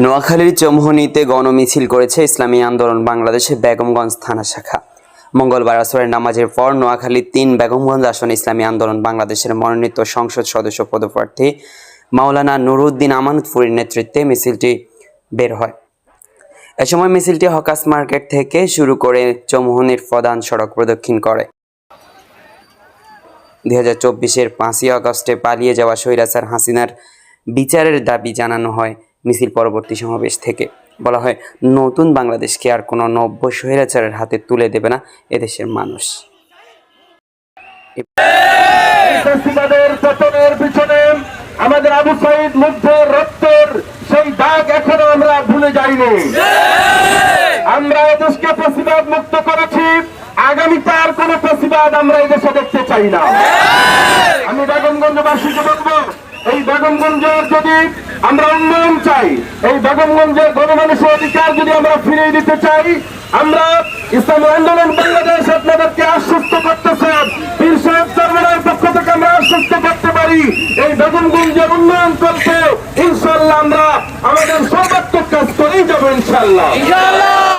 নোয়াখালীর চমহনিতে গণমিছিল করেছে ইসলামী আন্দোলন বাংলাদেশের বেগমগঞ্জ থানা শাখা। মঙ্গলবার আসরের নামাজের পর নোয়াখালীর তিন বেগমগঞ্জ আসনে ইসলামী আন্দোলন বাংলাদেশের মনোনীত সংসদ সদস্য পদপ্রার্থী মাওলানা নুরুদ্দিন আমানতপুরীর নেতৃত্বে মিছিলটি বের হয়। এ সময় মিছিলটি হকাস মার্কেট থেকে শুরু করে চৌমুহনির প্রধান সড়ক প্রদক্ষিণ করে। দুই হাজার চব্বিশের পাঁচই আগস্টে পালিয়ে যাওয়া স্বৈরাচার হাসিনার বিচারের দাবি জানানো হয়। মিছিল পরবর্তী সমাবেশ থেকে। বলা হয়, নতুন বাংলাদেশকে আর কোনো নব্য স্বৈরাচারের হাতে তুলে দেবে না এদেশের মানুষ। আমাদের আবু সাইদ মুগ্ধের রক্তের সেই দাগ এখনও আমরা ভুলে যাইনি। আমরা এদেশকে প্রতিবাদ মুক্ত করেছি, আগামীতে আর কোন প্রতিবাদ আমরা এদেশে দেখতে চাই না। আমি বেগমগঞ্জবাসীকে বলব, এই বেগমগঞ্জের যদি আমরা উন্নয়ন চাই। এই বেগমগঞ্জের গণমানুষের অধিকার যদি আমরা ফিরিয়ে দিতে চাই, আমরা ইসলামী আন্দোলন বাংলাদেশ আপনাদেরকে আশ্বস্ত পীর সাহেব চরমনের পক্ষ থেকে আমরা আশ্বস্ত করতে পারি। এই বেগমগঞ্জের উন্নয়ন করতে ইনশাল্লাহ আমরা আমাদের সর্বাত্মক কাজ করেই যাব ইনশাল্লাহ।